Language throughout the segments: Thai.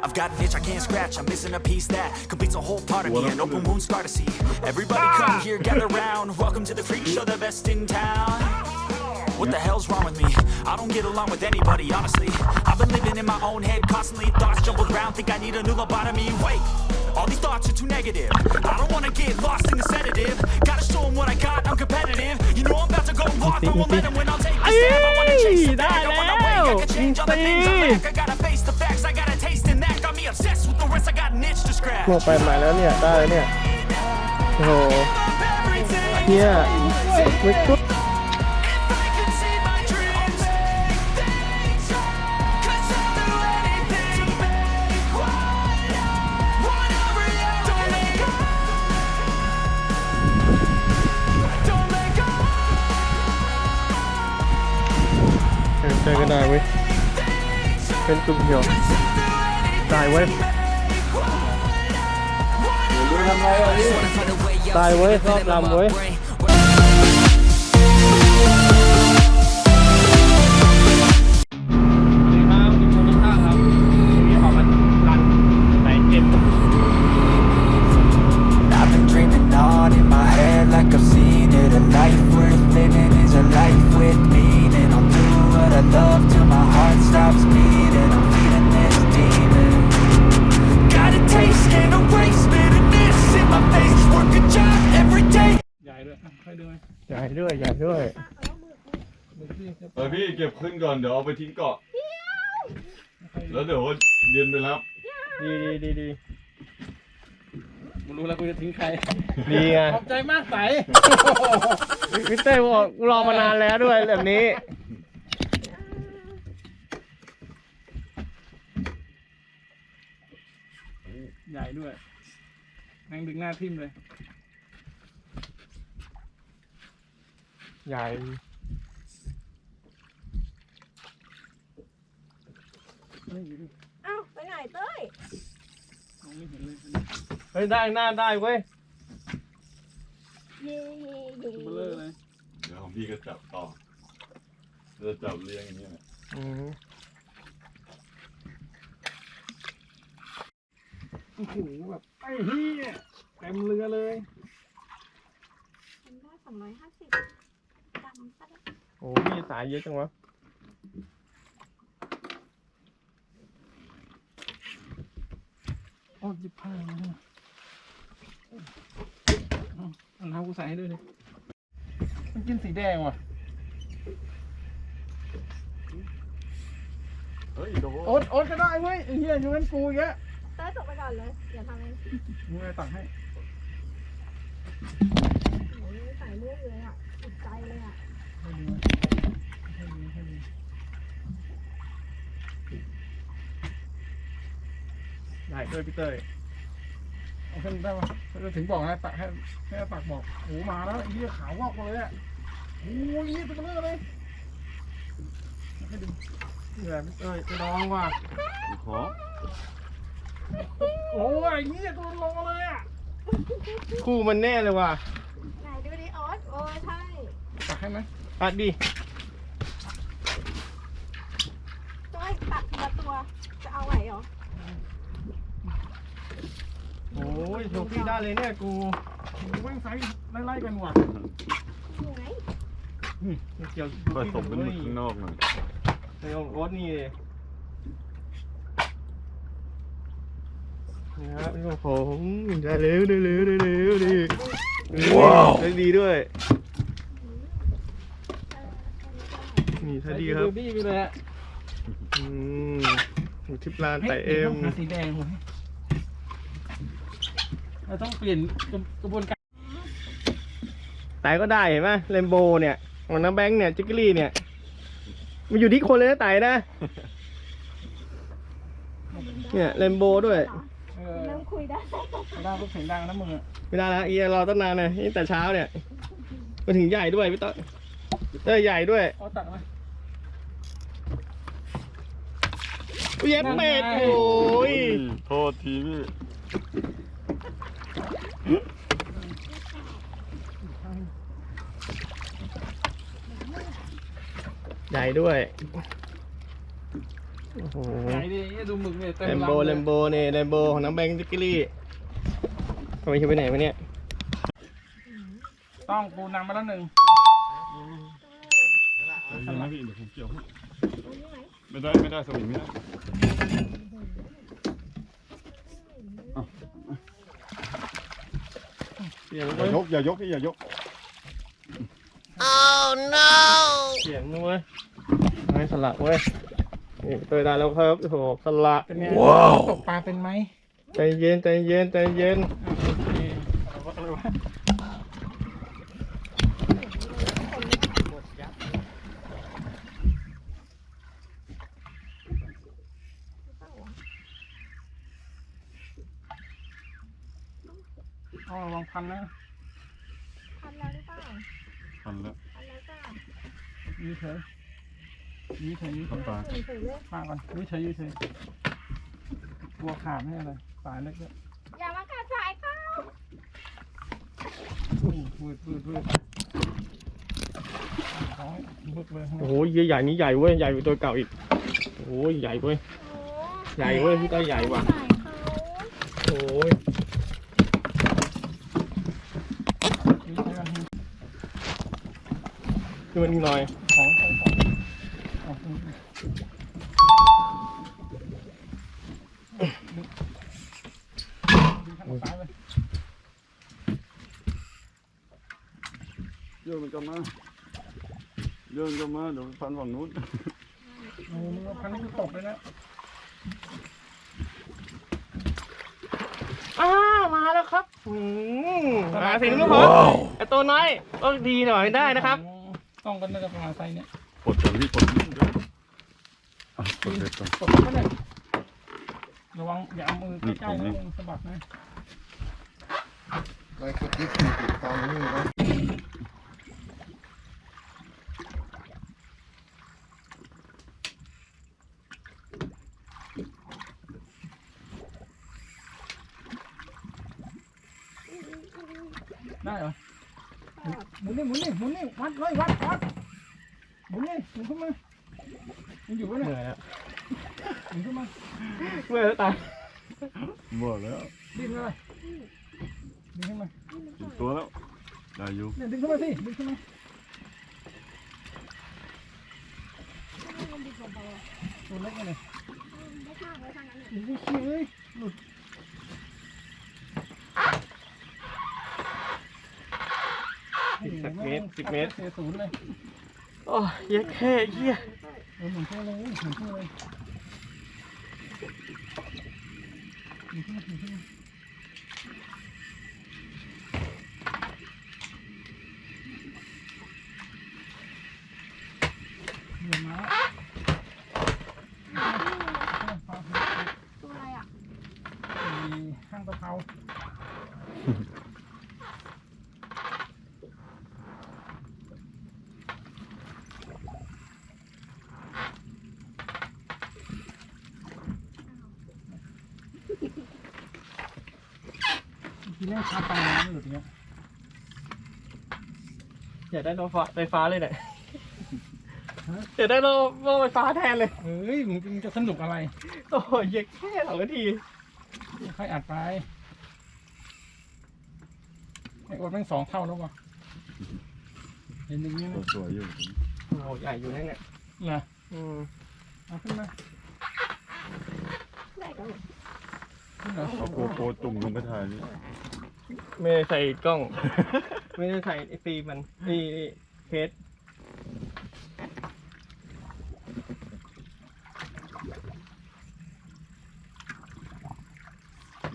I've got an itch I can't scratch. I'm missing a piece that completes a whole part of me. An open wound scar to see. Everybody come here, gather round. Welcome to the freak show, the best in town. What the hell's wrong with me? I don't get along with anybody, honestly. I've been living in my own head constantly. Thoughts jumbled around, think I need a new lobotomy. Wait, all these thoughts are too negative. I don't wanna get lost in the sedative. Gotta show 'em what I got, I'm competitive. You know I'm about to go off, I won't let 'em win. I'll take the stab. I wanna chase the bag, I wanna win. I can change all the things I lack. I gotta scratch. ลงไปใหม่แล้วเนี่ย ได้แล้วเนี่ย โอ้โห Everything เนี่ยไม่กุ๊ด I could see my dreams, things Cause I'll do anything to make what I wanna real. Don't make up, don't make up. เออเจอกันได้เว้ยเป็นกลุ่มเดียว ได้เว้ยตายเว้ยรอบลำเว้ย เออพี่เก็บขึ้นก่อนเดี๋ยวเอาไปทิ้งเกาะ แล้วเดี๋ยวเย็นไปรับดีดีดีดีกูรู้แล้วกูจะทิ้งใคร ดีไงขอบใจมากใสวิเต้บอกรอมานานแล้วด้วยแบบนี้ ใหญ่ด้วยแม่งดึงหน้าทิ่มเลย ใหญ่ อ้าวไปไหนเต้ยมองไม่เห็นเลยเฮ้ยได้หน้าได้เว้ยเย่เย่เย่เบลอเลยเดี๋ยวของพี่ก็จับต่อจะจับเรียงอย่างนี้ยนะอืมโอ้โหแบบไอ้เหี้ยเต็มเรือเลยทำได้สองร้อยห้าสิบจำปะเนี่ยโอ้พี่สายเยอะจังวะ โอ้ยิบผ้ามาเนี่ยเอาเอาน้ำกูใส่ให้ด้วยดิมันกินสีแดงว่ะ เฮ้ยโดโอ๊ตโอ๊ตก็ได้เว้ยไอ้เหี้ยอยู่งั้นกูอีกแล้วเต้ยตกไปก่อนเลยอย่าทำเองมึงไงตักให้โอ้ยใส่ลูกเลยอะติดใจเลยอะให้ดีให้ดีให้ดี ใหญ่ด้วยพี่เต้ยเอาขึ้นได้ปะจะถึงบอกนะตักให้ให้ตักบอกโอ้โหมาแล้วไอ้เหี้ยขาววอกมาเลยอะโอ้ยเหี้ยตัวเบลอเลยให้ดูเหนื่อยพี่เต้ยไปลองว่ะขอโอ้ยเงี้ยตัวโลเลยอะคู่มันแน่เลยว่ะไหนดูดิออสโอ้ยใช่ตักให้ไหมอัดดิเต้ยตัดทีละตัวจะเอาไหวเหรอ โอ้ยโชว์พี่ได้เลยเนี่ยกูแม่งไซส์ไล่ๆกันว่ะอยู่ไหนไม่เกี่ยวผสมเป็นหมึกข้างนอกหน่อยในของโอ๊ตนี่เลยนี่ครับนี่ของผมได้เร็วได้เร็วได้เร็วดิว้าวได้ดีด้วย นี่ถ้าดีครับบี้ไปเลยอะอืมหมูทิพลานแต่เอ็มสีแดงเว้ย เราต้องเปลี่ยนกระบวนการแต่ก็ได้เห็นไหมเรนโบว์เนี่ยของน้ำแบงค์เนี่ยจิกกลี่เนี่ย มันอยู่ที่คนเลยนะไต่นะ เนี่ยเรนโบว์ด้วย เออเริ่มคุยได้ได้ก็เสียงดังนะมึงอะไม่ได้แล้วเอียรอตั้งนานเลยนี่แต่เช้าเนี่ยมาถึงใหญ่ด้วยพี่ต้นเออใหญ่ด้วยเอาตักมา เย็บเป็ดนั่นไงโอ้ย โทษทีพี่ ใหญ่ด้วย โอ้โหใหญ่ดิดูหมึกเนี่ยเต็มเลมลำโบยเลมโบเนี่ยเลมโบของน้องแบงค์จิกลี่ทำไมจะไปไหนวะเนี่ย ต้องปูนำมาแล้วหนึ่งเดี๋ยวนะพี่เดี๋ยวผมเกี่ยวให้ไม่ได้ไม่ได้สวิงไม่ได้ สียงอเว้ย่ายยกอย่ายกพี่อย่ายกเสียงนะเว้ยให้สละเว้ยนี่เตยได้แล้วครับโอ้โหสละเป็นไงตกปลาเป็นไหมใจเย็นใจเย็นใจเย็นอะโอเคเอาวะอะไรวะ เอาระวังพันนะพันแล้วหรือเปล่าพันแล้วพันแล้วจ้ะยืดเฉยยืดเฉยยืดเฉน้ำยปลาหนึ่งถือเลยปากก่อนยืดเฉยยืดเฉยกลัวขาดไม่อะไรสายเล็กเนี่ยอย่ามากัดสายเขาอุ้ยวืดวืดวืดท้องบึกเลยโอ้โหเหี้ยใหญ่นี่ใหญ่เว้ย ใหญ่กว่าตัวเก่าอีก โอ้โหใหญ่เว้ยโอ้ใหญ่เว้ยพี่ต้อยใหญ่ว่ะสายเขาโอ้ย ยืดเฉยก่อน ขึ้นมานิดหน่อยของของของเอาอืมดึงข้างซ้ายไปโยนมันกลับมาโยนกลับมาเดี๋ยวพันฝั่งนู้นโอ้โหมึงเอาพันนี้คือตกเลยนะอ้าวมาแล้วครับอืมมาถึงแล้วครับไอตัวน้อยก็ดีหน่อยได้นะครับโอ้ ต้องกันน่าจะประมาณไซส์เนี้ยปลดก่อนพี่ปลดนิดเดียวอะปลดเด็ดก่อนตกก็ได้ระวังอย่าเอามือใกล้ๆนะมึงสะบัดนะได้เหรอหมุนนี่หมุนนี่หมุนนี่วัดเลยวัดวัดหมุนนี่หมุนขึ้นมามันอยู่วะ เห เนี่ย นื่อยแล้ว ห มุนขึ้นมาเมื่อยแล้วตายหมดแล้วดิ้นเลยดึงขึ้นมาถึงตัวแล้วได้อยู่เนี่ยดึงขึ้นมาสิดึงขึ้นมาตัวเล็กเลยไม่ข้างไว้ทางนั้นเลยโอ้โหเชี่ยเอ้ยหลุดสิบสักเมตรสิบเมตรเสียศูนย์เลยโอ้ยเหี้ยแค่เหี้ยเออหมุนเข้าเลยหมุนเข้าเลย Thank you. ทีแรกชาร์จไฟมันไม่หลุดอย่างเงี้ยอยากได้รถไฟฟ้าเลยเนี่ยอยากได้รถไฟฟ้าแทนเลย เฮ้ยมึงจะสนุกอะไร โอ้ยเหี้ยแค่สองนาทีค่อยอัดไปไอ้อดแม่งสองเท่าแล้ววะเห็นอย่างนี้ไหมสวยอยู่โอ้ใหญ่อยู่นั่นเนี่ยเหรออืมเอาขึ้นมาได้ก็เอาโกโปรจุ่มลงไปถ่ายนี่ ไม่ได้ใส่กล้อง ไม่ได้ใส่ไอฟิล์มมันนี่เคส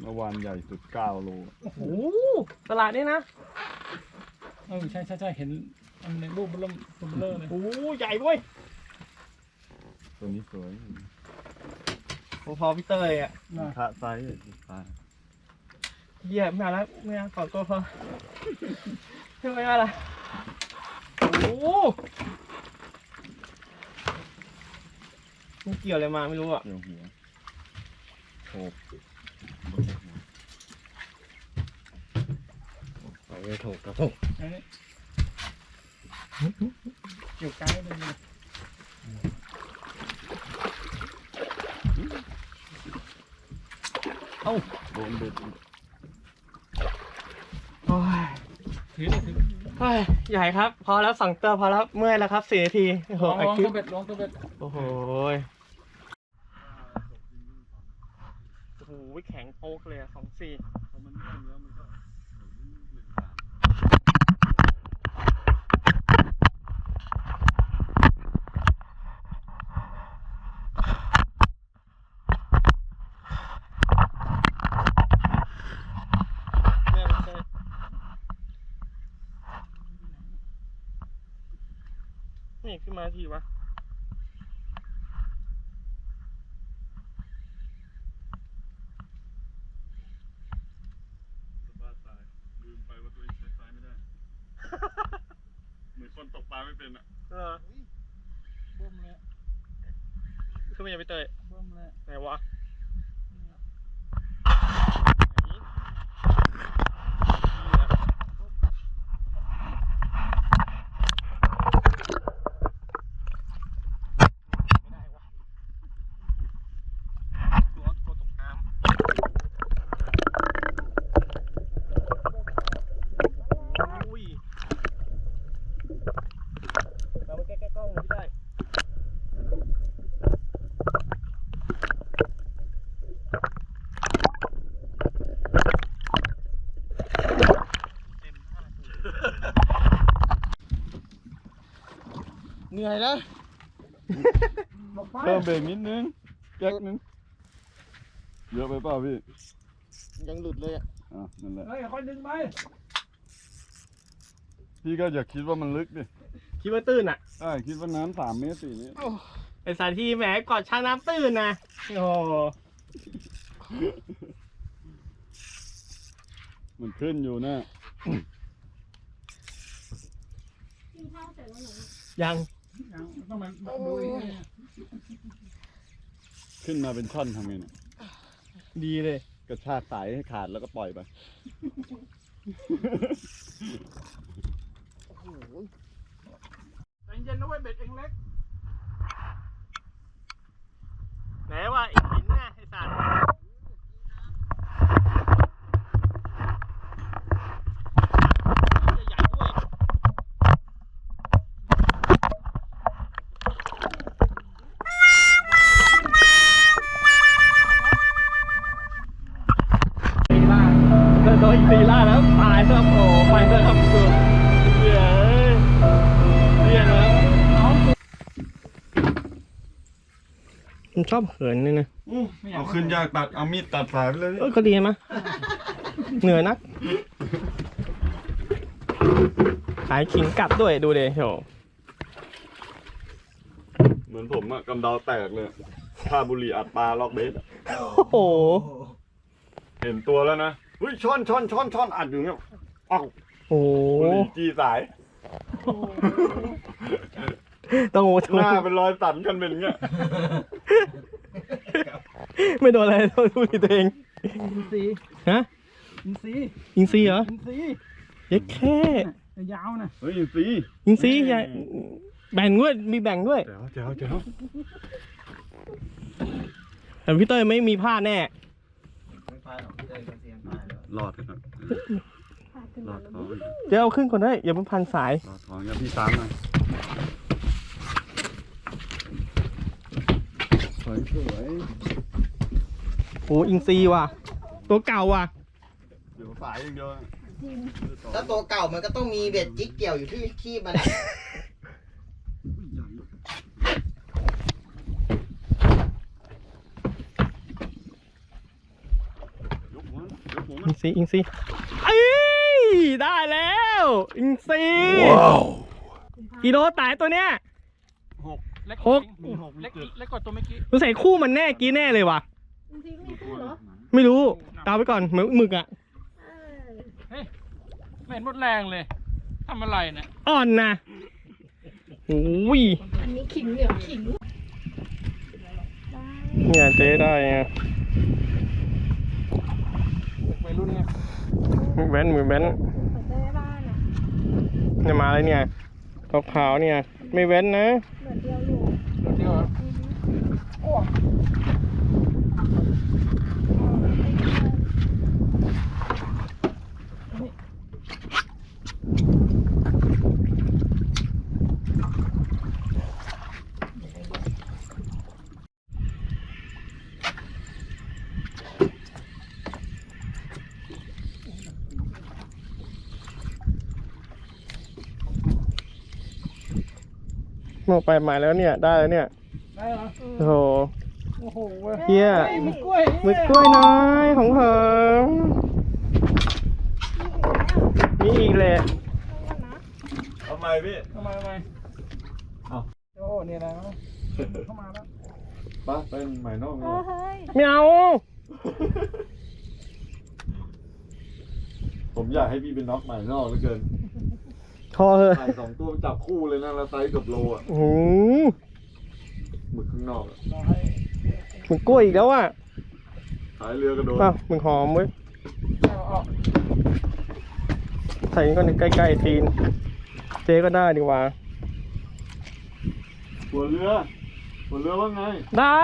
เมื่อวานใหญ่สุด9โลโอ้โหตลาดนี่นะเออใช่ใช่ใช่เห็นอันในรูปมันเริ่มตัวเบลอเลยโอ้โหใหญ่เว้ยตัวนี้สวยพอๆพี่เตยอะนะพระไซส์พระ เหี้ยไม่เอาแล้วไม่เอาขอตัวพอไม่เอาละโอ้โหมันเกี่ยวอะไรมาไม่รู้อะเกี่ยวหัวโถกไม่ถูกครับผมอันนี้เกี่ยวไกลเลยเนี่ยเอ้าโดนเบ็ดโอ้ย ถือดิถือเฮ้ยใหญ่ครับ พอแล้วสองตัวพอแล้วเมื่อยแล้วครับสี่นาทีโอ้โหลองอัดลองคลิปตัวเบ็ดลองตัวเบ็ดโอ้โหโอ้โหแข็งโป๊กเลยอะสองสี่ พอมันแห้งแล้วมันก็หนึ่งสาม แม่ไม่ใช่นี่ขึ้นมาทีวะ สบายสายลืมไปว่าตัวเองใช้ซ้ายไม่ได้ เหมือนคนตก ปลาไม่เป็นอะเออเบิ่มเลยขึ้นมาอย่าไปเตยเบิ่มเลยไหนวะตัวตัวตกน้ำอุ้ยเราไปใกล้ๆกล้องหน่อยพี่ได้ เหนื่อยแล้วบอกไปเพิ่มเบรกนิดนึงแก๊กนึงเยอะไปเปล่าพี่ยังหลุดเลยอะอะนั่นแหละเฮ้ยค่อยดึงไปพี่ก็อย่าคิดว่ามันลึกดิคิดว่าตื้นอะใช่คิดว่าน้ำสามเมตรสี่เมตรไอสถานที่แหมกอดช้างน้ำตื้นนะโอ้มันขึ้นอยู่นะกินข้าวเสร็จแล้วหนูยังยัง ต้องมาดูขึ้นมาเป็นท่อนทำไงเนี่ยดีเลย กระชากสายให้ขาดแล้วก็ปล่อยไป ใจเย็นนะเว้ยเบ็ดเองเล็ก ไหนว่าอีก มันชอบเขินนี่นะเอาขึ้นยากตัดเอามีดตัดสายไปเลยดิเออก็ดีมะเหนื่อยนัก ขายขิงกลับด้วยดูเดโชเหมือนผมอะกำเดาแตกเลยค่าบุหรี่อัดปลาล็อกเบสอะโอ้โหเห็นตัวแล้วนะอุ้ยช้อนช้อนช้อนช้อนอัดอยู่เนี่ยอ้าวโอ้โหบุหรี่จีสายต้องโอ้หน้าเป็นรอยสันกันเป็นอย่างเงี้ย ไม่โดนอะไรโดนดูดิตัวเอง อินซีฮะ อินซีอิงซีเหรออินซีเย็ดแค่ ยาวนะเฮ้ยสีอิงซีใหญ่แบ่งด้วย มีแบ่งด้วย เจ๋วเจ๋วเจ๋วแต่พี่เต้ยไม่มีผ้าแน่รอดครับพาขึ้นรอมาดแล้วท้องเดี๋ยวเอาขึ้นก่อนได้อย่าเพิ่งพันสายรอดท้องอย่าพี่ตามหน่อย สวยสวยโอ้อิงซีว่ะ ตัวเก่าว่ะเดี๋ยวสายอย่างเดียวนะถ้าตัวเก่ามันก็ต้องมีเบ็ดจิ๊กเกี่ยวอยู่ที่ขี้มันอะยกหัวยกหัวอิงซีอิงซีเอ้ยได้แล้ว อิงซีกิโลตายตัวเนี้ย เล็กหกเล็กเล็กกว่าตัวเมื่อกี้สงสัยคู่มันแน่กี้แน่เลยว่ะจริงๆก็มีคู่เหรอไม่รู้ตามไปก่อนเหมือนหมึกอะเออไม่เห็นหมดแรงเลยทำอะไรเนี่ยอ่อนนะโอ้ยอันนี้ขิงเหลืองขิงเนี่ยเจ๊ได้ไงวัยรุ่นไงมือแบนมือแบนเปิดได้บ้านอะเนี่ยมาเลยเนี่ยขาวๆเนี่ย ไม่แว้นนะ เหมือนเดียวอยู่ เดียวเหรอ อือฮึ มองไปหมายแล้วเนี่ย ได้แล้วเนี่ย ได้เหรอโอ้โห โอ้โหเว้ยเฮียไอ้มึกกล้วยหมึกกล้วยน้อยของเหิมมีอีกแหละทำไมพี่ทำไมทำไมเอ้าโอ้เนี่ยนะเข้ามาแล้วไปเป็นใหม่นอกเอนี่อเฮ้ยไม่เอาผมอยากให้พี่เป็นน็อกใหม่นอกเหลือเกิน พอเถอะถ่ายสองตัวจับคู่เลยนะแล้วไซส์เกับโลอะอื้อหือหมึกข้างนอกอะเราให้หมึกกล้วยอีกแล้วอะขายเรือกระโดดอ้าวหมึกหอมเว้ยเอาเอาใส่ก็ใกล้ๆตีน เจ๊ก็ได้ดีกว่า หัวเรือหัวเรือว่าไง ได้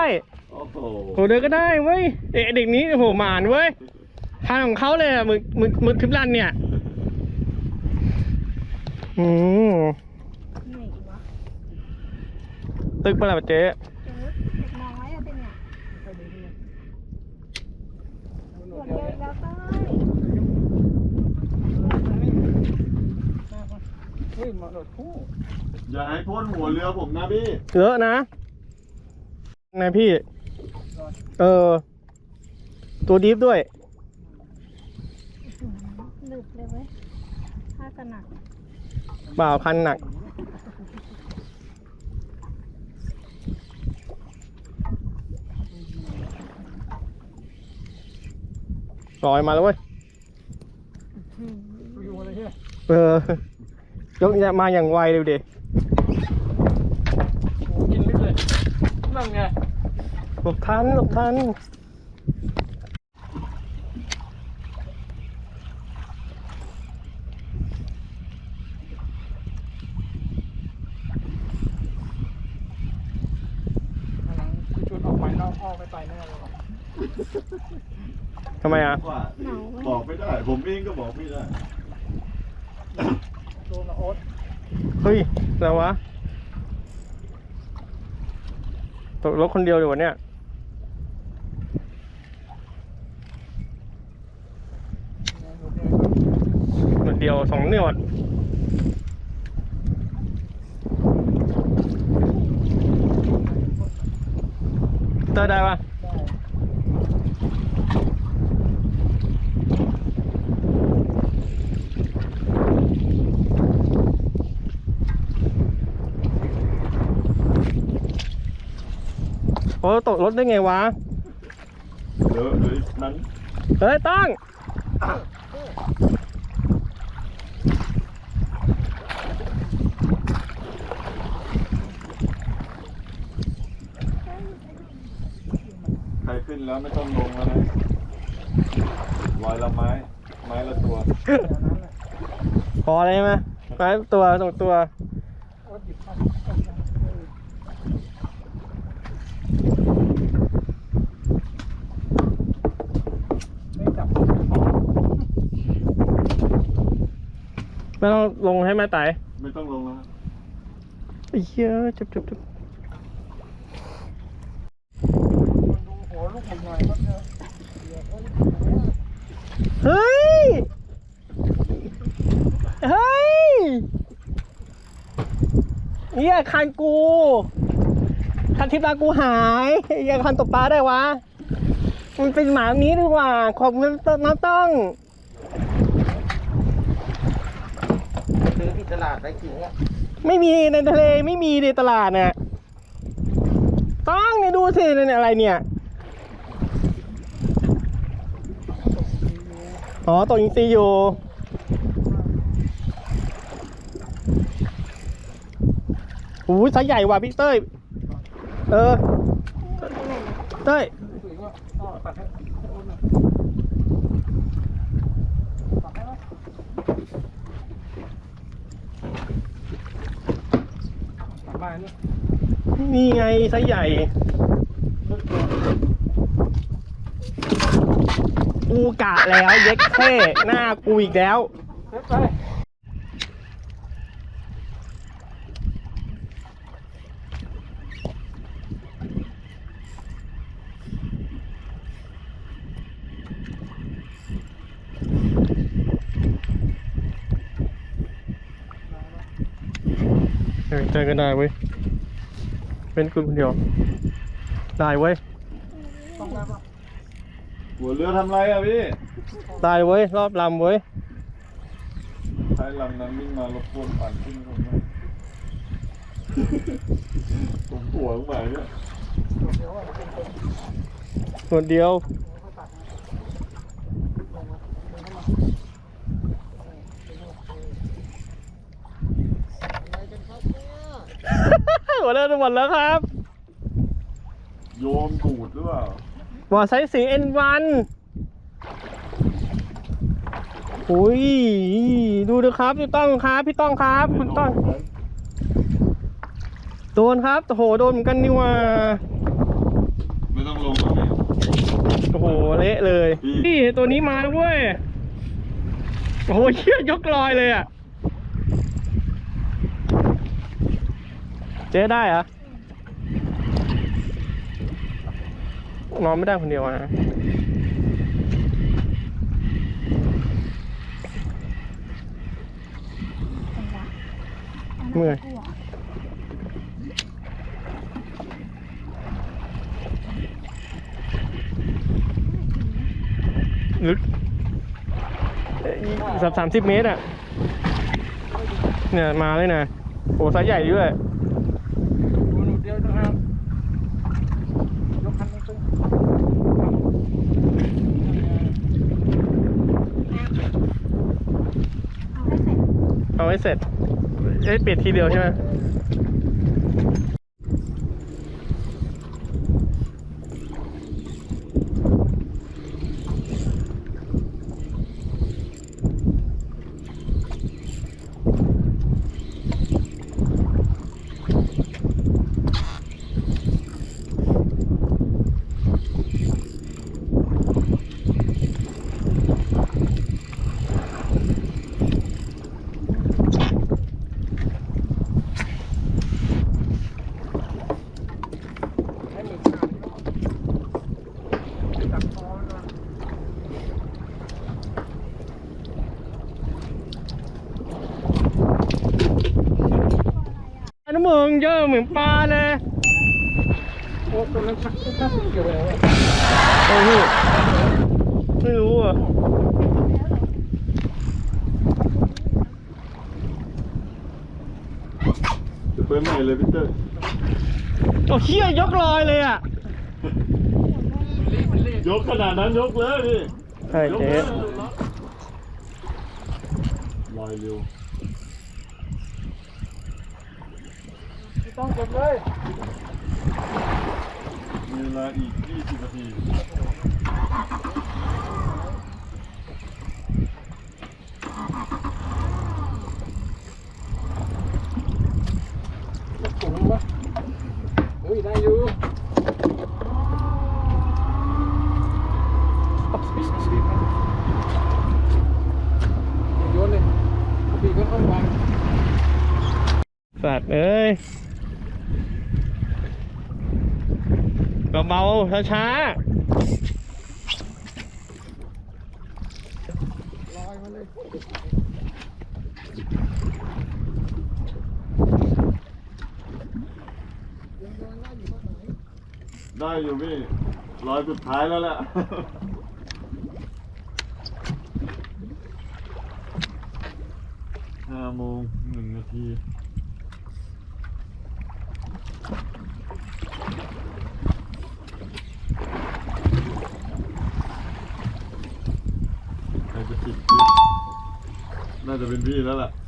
โอ้โหโหเดินก็ได้เว้ยเด็กเด็กนี้โอ้โหหมานเว้ยทานของเขาเลยอะหมึกหมึกหมึกคลิปลันเนี่ย อืมไหนวะตึกปะล่ะเจ๊เจอเด็กน้อยอะเป็นเนี่ยไปดูดิเอาหนส่วดเยวใหญ่เนี่ยแล้วก็เฮ้ยมาหนวดคู่อย่าให้พ่นหัวเรือผมนะพี่ เลอะนะนายพี่ เออ ตัวดีฟด้วยหนึบเลยเว้ยถ้าจะหนัก บ่าวคันหนักลอยมาแล้วเว้ยอยู่อะไรเฮียเออยกเนี่ยมาอย่างไวเลยดิโอ้กินลึกเลยนั่นไงหลบทันหลบทัน กำลังคือชวนอ อกไปนอกพ่อไม่ไปแน่เลยว่ะทำไมอะ ว่าบอกไม่ได้ ผมเองก็บอกไม่ได้ โดนกับโอ๊ตเฮ้ยแล้ววะตกรถคนเดียวอยู่วะเนี่ยหนวดเดียวสองหนวด อร์ได้ปะได้โอ้ตกรถได้ไงวะเดี๋ยวเดี๋ยวนั้นเฮ้ยตั้ง ใครขึ้น แล้วไม่ต้องลงแล้วนะลอยละไม้ ไม้ละตัวเดี๋ยวนั้นแหละพอเลยใช่ไหมไปตัวสองตัวโอ๊ตหยิบเข้าไม่จับไม่ต้องลงให้แม่ไต่ไม่ต้องลงแล้วไอ้เหี้ยจุบจุบจุบ มันดูหัวลูกผมหน่อยก็ เฮ้ย เฮ้ยเหี้ยคันกูคันทิพย์ลากูหายเหี้ยคันตกปลาได้วะ มันเป็นหมานี้ดีกว่า ขอบคุณน้ำต้องซื้อที่ตลาดไปกินเนี่ยไม่มีในทะเลไม่มีในตลาดเนี่ยต้องเนี่ยดูสิเนี่ยอะไรเนี่ย อ๋อตกอินซีอยู่โอ้ยไซส์ใหญ่ว่ะพี่เต้ย เออ เต้ยถือว่าอ๋อตัดให้ให้โอ๊ตหน่อยตัดให้ไหมตัดมาเนี่ยนี่ไงไซส์ใหญ่ กูกะแล้ว เย็กเท่หน้ากูอีกแล้วเล็บไปเออเจอกันได้เว้ย เป็นคุณคนเดียว ได้เว้ย ต้องได้ปะ หัวเรือทำไรอะพี่ได้เว้ยรอบลำเว้ยใช้ลำนั้นวิ่งมารบกวนปั่นขึ้นผมหน่อยผมปวดตรงไหนเนี่ยเดี๋ยวว่าเป็นคนส่วนเดียวหัวเรือจะหมดแล้วครับ โยมบูดหรือเปล่า บอร์ดไซส์สี N1 โอ้ยดูดูครับพี่ต้องครับพี่ต้องครับ คุณต้องโดนครับโอ้โหโดนเหมือนกันนี่หว่าไม่ต้องลงแล้วพี่โอ้โหเละเลยพี่นี่ตัวนี้มาแล้วเว้ยโอ้โหเชี่ยยกลอยเลยอะเจ๊ได้เหรอ นอนไม่ได้คนเดียวอะเมื่อยลึกสับสามสิบเมตรอะ เนี่ย มาเลยนะ โอ้ไซส์ใหญ่ด้วย ดูหนุดเดียวนะครับยกคันนึงตึ้ง ไม่เสร็จเอาให้เสร็จเอ้ยปิดทีเดียวใช่ไหม ให้หมึกขาดจับคอมันก่อน อันนั้นมึงเยอะเหมือนปลาเลย โอ้ตัวนั้นชักชักเกี่ยวไปแล้วอะ โอ้โหไม่รู้อะ จะไปใหม่เลยพี่เตอร์ โอ้เชี่ยยกลอยเลยอะ ยกขนาดนั้นยกเลยพี่ ใช่ ยก เจ๊ เลย ลอยเร็วไม่ต้องกดเลย มีเวลาอีก 20 นาที ยกถุงวะเฮ้ยได้อยู่โยนเลยปีกก็ต้องวาง สัตว์เอ้ย เบาช้าลอยมาเลยได้อยู่พี่ร้อยสุดท้ายแล้วแหละห้าโมงหนึ่งนาที ใครจะติดพี่น่า จะเป็นพี่แล้วล่ะ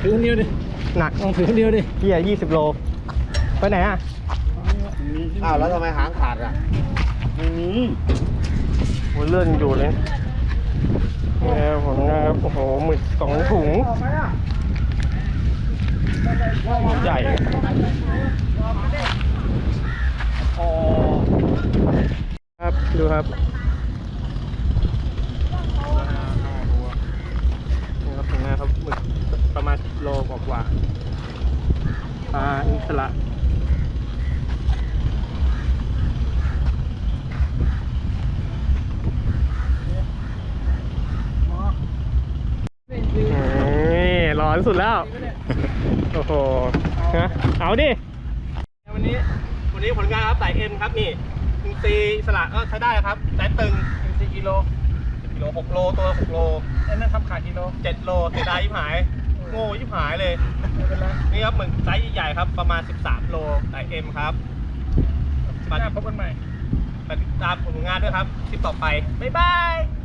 ถือคนเดียวดิหนักลองถือคนเดียวดิเฮียยี่สิบโล ไปไหนอะอ้าวแล้วทำไมหางขาดอะโอ้เลื่อนอยู่เลยเนี่ยผมนะครับโอ้โหหมึกสองถุง ใหญ่ครับ ดูครับ นี่ครับผมนะครับหมึกประมาณ10โลกว่าๆปลาอิสระนี่ร้อนสุดแล้ว โอ้โหฮะเอาดิ วันนี้ วันนี้ผลงานครับสายเอ็นครับนี่อินซีสละก็ใช้ได้ครับสายตึงอินซีกิโล กิโลหกโลตัวหกโลไอ้นั่นทำขาดกิโลเจ็ดโลเสียดายยิบหาย โง่ยิบหายเลย ไม่เป็นไรนี่ครับหมึกไซส์ใหญ่ๆครับ ประมาณ 13 โลสายเอ็มครับหน้าพบกันใหม่ ติดตามผลงานด้วยครับ คลิปต่อไป บ๊ายบาย